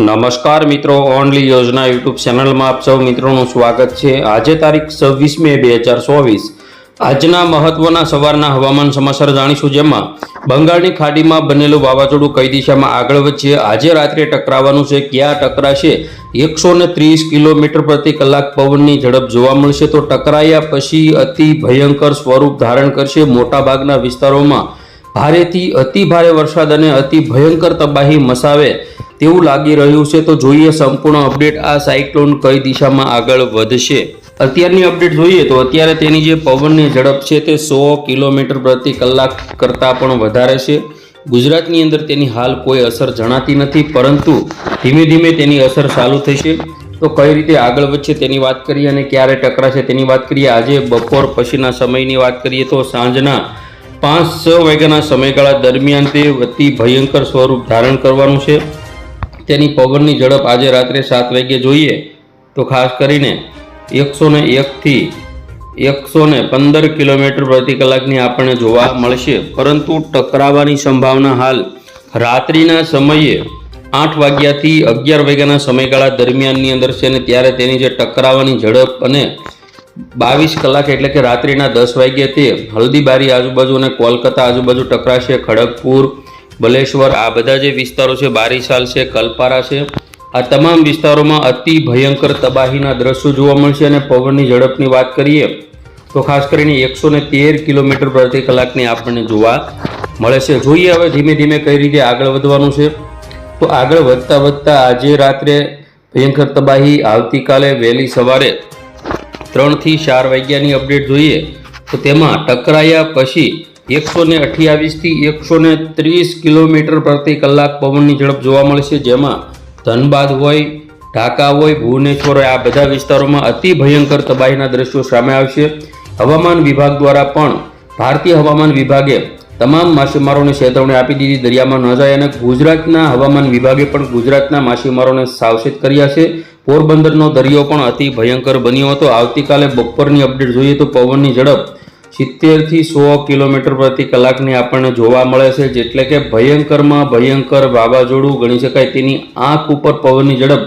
નમસ્કાર મિત્રો ઓનલી યોજના યુટ્યુબ ચેનલમાં આપ સૌ મિત્રોનું સ્વાગત છે. આજે તારીખ છવ્વીસ મે બે હજાર ચોવીસ. આજના મહત્વના સવારના હવામાન સમાચાર જાણીશું જેમાં બંગાળની ખાડીમાં બનેલું વાવાઝોડું કઈ દિશામાં આગળ વધશે? આજે રાત્રે ટકરાવાનું છે. ક્યાં ટકરાશે? એકસો ને ત્રીસ કિલોમીટર પ્રતિ કલાક પવનની ઝડપ જોવા મળશે. તો ટકરાયા પછી અતિ ભયંકર સ્વરૂપ ધારણ કરશે મોટાભાગના વિસ્તારોમાં. ભારેથી અતિ ભારે વરસાદ અને અતિ ભયંકર તબાહી મસાવે તેવું લાગી રહ્યું છે, તો જોઈએ સંપૂર્ણ અપડેટ આ સાયક્લોન કઈ દિશામાં આગળ વધશે. અત્યારની અપડેટ જોઈએ તો અત્યારે તેની જે પવનની ઝડપ છે તે સો કિલોમીટર પ્રતિ કલાક કરતાં પણ વધારે છે. ગુજરાતની અંદર તેની હાલ કોઈ અસર જણાતી નથી, પરંતુ ધીમે ધીમે તેની અસર ચાલુ થશે. તો કઈ રીતે આગળ વધશે તેની વાત કરીએ અને ક્યારે ટકરાશે તેની વાત કરીએ. આજે બપોર પછીના સમયની વાત કરીએ તો સાંજના પાંચ છ વાગ્યાના સમયગાળા દરમિયાન તે અતિ ભયંકર સ્વરૂપ ધારણ કરવાનું છે. તેની પવનની ઝડપ આજે રાત્રે સાત વાગ્યે જોઈએ તો ખાસ કરીને એકસો ને એકથી એકસો ને પંદર કિલોમીટર પ્રતિ કલાકની આપણને જોવા મળશે. પરંતુ ટકરાવાની સંભાવના હાલ રાત્રિના સમયે આઠ વાગ્યાથી અગિયાર વાગ્યાના સમયગાળા દરમિયાનની અંદર છે અને ત્યારે તેની જે ટકરાવાની ઝડપ અને બાવીસ કલાક એટલે કે રાત્રિના દસ વાગ્યે તે હલ્દીબારી આજુબાજુ અને કોલકાતા આજુબાજુ ટકરાશે, ખડગપુર, બલેશ્વર, આ બધા જે વિસ્તારો છે, બારીસાલ છે, કલપારા છે, આ તમામ વિસ્તારોમાં અતિ ભયંકર તબાહીના દ્રશ્યો જોવા મળશે અને પવનની ઝડપની વાત કરીએ તો ખાસ કરીને એકસો ને તેર કિલોમીટર પ્રતિ કલાકની આપણને જોવા મળે છે જોઈએ હવે ધીમે ધીમે કઈ રીતે આગળ વધવાનું છે. તો આગળ વધતા વધતા આજે રાત્રે ભયંકર તબાહી આવતીકાલે વહેલી સવારે ત્રણથી ચાર વાગ્યાની અપડેટ જોઈએ તો તેમાં ટકરાયા પછી એકસો ને અઠ્યાવીસથી એકસો ને ત્રીસ કિલોમીટર પ્રતિ કલાક પવનની ઝડપ જોવા મળશે. જેમાં ધનબાદ હોય, ઢાકા હોય, ભુવનેશ્વર હોય, આ બધા વિસ્તારોમાં અતિ ભયંકર તબાહીના દ્રશ્યો સામે આવશે. હવામાન વિભાગ દ્વારા પણ ભારતીય હવામાન વિભાગે તમામ માછીમારોને ચેતવણી આપી દીધી. દરિયામાં ન જાય અને ગુજરાતના હવામાન વિભાગે પણ ગુજરાતના માછીમારોને સાવચેત કર્યા છે. પોરબંદરનો દરિયો પણ અતિ ભયંકર બન્યો હતો. આવતીકાલે બપોરની અપડેટ જોઈએ તો પવનની ઝડપ સિત્તેરથી સો કિલોમીટર પ્રતિ કલાકની આપણને જોવા મળે છે. જેટલે કે ભયંકરમાં ભયંકર વાવાઝોડું ગણી શકાય તેની આંખ ઉપર પવનની ઝડપ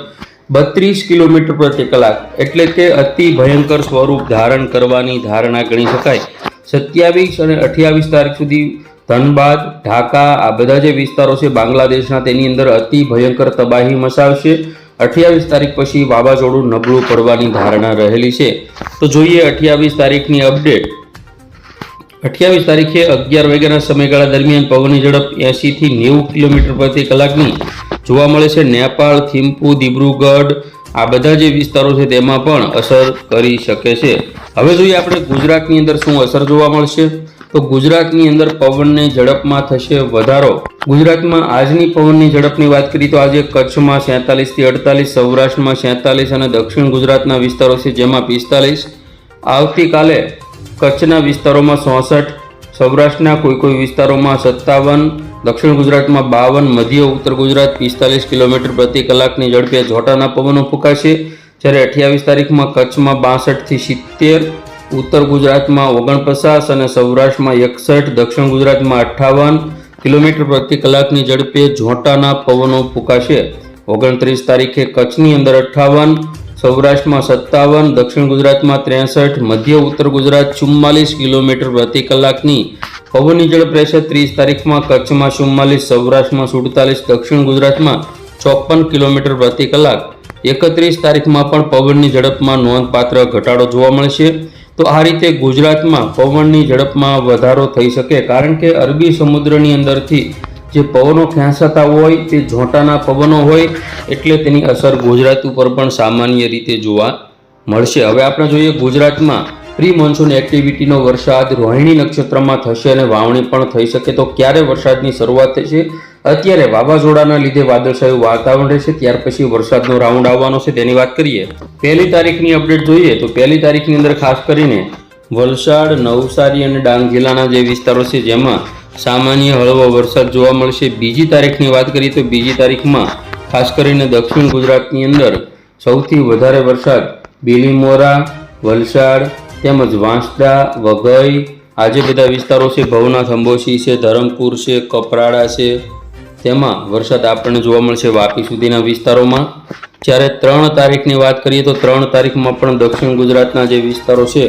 બત્રીસ કિલોમીટર પ્રતિ કલાક એટલે કે અતિ ભયંકર સ્વરૂપ ધારણ કરવાની ધારણા ગણી શકાય. સત્યાવીસ અને અઠ્યાવીસ તારીખ સુધી ધનબાદ, ઢાકા આ બધા જે વિસ્તારો છે, બાંગ્લાદેશના તેની અંદર અતિ ભયંકર તબાહી મચાવશે. અઠ્યાવીસ તારીખ પછી વાવાઝોડું નબળું પડવાની ધારણા રહેલી છે. તો જોઈએ અઠ્યાવીસ તારીખની અપડેટ. અઠ્યાવીસ તારીખે અગિયાર વાગ્યાના સમયગાળા દરમિયાન પવનની ઝડપ એંશીથી નેવું કિલોમીટર પ્રતિ કલાકની જોવા મળે છે. નેપાળ, થિમ્પુ, દિબ્રુગઢ આ બધા જે વિસ્તારો છે તેમાં પણ અસર કરી શકે છે. હવે જોઈએ આપણે ગુજરાતની અંદર શું અસર જોવા મળશે. તો ગુજરાતની અંદર પવનની ઝડપમાં થશે વધારો. ગુજરાતમાં આજની પવનની ઝડપની વાત કરીએ તો આજે કચ્છમાં સેતાલીસથી અડતાલીસ, સૌરાષ્ટ્રમાં સેતાલીસ અને દક્ષિણ ગુજરાતના વિસ્તારો છે જેમાં પિસ્તાલીસ. આવતીકાલે કચ્છના વિસ્તારોમાં ચોસઠ, સૌરાષ્ટ્રના કોઈ કોઈ વિસ્તારોમાં સત્તાવન, દક્ષિણ ગુજરાતમાં બાવન, મધ્ય ઉત્તર ગુજરાત પિસ્તાલીસ કિલોમીટર પ્રતિ કલાકની ઝડપે જોટાના પવનો ફૂંકાશે. જ્યારે અઠ્યાવીસ તારીખમાં કચ્છમાં બાસઠથી સિત્તેર ઉત્તર ગુજરાતમાં ઓગણપચાસ અને સૌરાષ્ટ્રમાં એકસઠ, દક્ષિણ ગુજરાતમાં અઠ્ઠાવન કિલોમીટર પ્રતિ કલાકની ઝડપે જોટાના પવનો ફૂંકાશે. ઓગણત્રીસ તારીખે કચ્છની અંદર અઠ્ઠાવન, સૌરાષ્ટ્રમાં સત્તાવન, દક્ષિણ ગુજરાતમાં ત્રેસઠ, મધ્ય ઉત્તર ગુજરાત ચુમ્માલીસ કિલોમીટર પ્રતિ કલાકની પવનની ઝડપ રહેશે. ત્રીસ તારીખમાં કચ્છમાં ચુમ્માલીસ, સૌરાષ્ટ્રમાં સુડતાલીસ, દક્ષિણ ગુજરાતમાં ચોપન કિલોમીટર પ્રતિ કલાક. એકત્રીસ તારીખમાં પણ પવનની ઝડપમાં નોંધપાત્ર ઘટાડો જોવા મળશે. તો આ રીતે ગુજરાતમાં પવનની ઝડપમાં વધારો થઈ શકે, કારણ કે અરબી સમુદ્રની અંદરથી જે પવનો ખેંચાતા હોય, તે ઝોંટાના પવનો હોય, એટલે તેની અસર ગુજરાત ઉપર પણ સામાન્ય રીતે જોવા મળશે. હવે આપણે જોઈએ ગુજરાતમાં પ્રી મોન્સૂન એક્ટિવિટીનો વરસાદ, રોહિણી નક્ષત્રમાં થશે અને વાવણી પણ થઈ શકે. તો ક્યારે વરસાદની શરૂઆત થશે? અત્યારે વાવાઝોડાના લીધે વાદળછાયું વાતાવરણ રહેશે, ત્યાર પછી વરસાદનો રાઉન્ડ આવવાનો છે, તેની વાત કરીએ. પહેલી તારીખની અપડેટ જોઈએ તો પહેલી તારીખની અંદર ખાસ કરીને વલસાડ, નવસારી અને ડાંગ જિલ્લાના જે વિસ્તારો છે, જેમાં સામાન્ય હળવો વરસાદ જોવા મળશે. બીજી તારીખની વાત કરીએ તો બીજી તારીખમાં ખાસ કરીને દક્ષિણ ગુજરાતની અંદર સૌથી વધારે વરસાદ બીલીમોરા, વલસાડ, તેમજ વાંસદા, વઘઈ, આ જે બધા વિસ્તારો છે, ભવનાથ અંબોશી છે, ધરમપુર છે, કપરાડા છે તેમાં વરસાદ આપણને જોવા મળશે વાપી સુધીના વિસ્તારોમાં. જ્યારે ત્રણ તારીખની વાત કરીએ તો ત્રણ તારીખમાં પણ દક્ષિણ ગુજરાતના જે વિસ્તારો છે,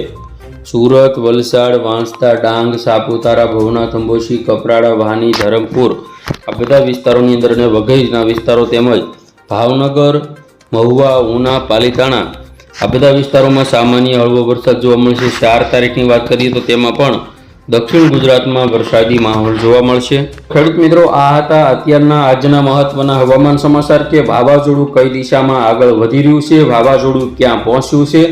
સુરત, વલસાડ, વાંસદા, ડાંગ, સાપુતારા, ભવનાથ, અંબોશી, કપરાડા, વાની, ધરમપુર આ બધા વિસ્તારોની અંદર અને વઘઈના વિસ્તારો તેમજ ભાવનગર, મહુવા, ઉના, પાલીતાણા આ બધા વિસ્તારોમાં સામાન્ય હળવો વરસાદ જોવા મળશે. ચાર તારીખની વાત કરીએ તો તેમાં પણ દક્ષિણ ગુજરાતમાં વરસાદી માહોલ જોવા મળશે. ખેડૂત મિત્રો, આ હતા અત્યારના આજના મહત્વના હવામાન સમાચાર કે વાવાઝોડું કઈ દિશામાં આગળ વધી રહ્યું છે, વાવાઝોડું ક્યાં પહોંચ્યું છે?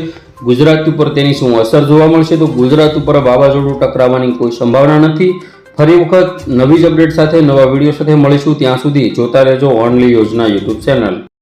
ગુજરાત ઉપર તેની શું અસર જોવા મળશે? તો ગુજરાત ઉપર વાવાઝોડું ટકરાવવાની કોઈ સંભાવના નથી. ફરી વખત નવી જ અપડેટ સાથે, નવા વીડિયો સાથે મળીશું. ત્યાં સુધી જોતા રહેજો ઓનલી યોજના યુટ્યુબ ચેનલ.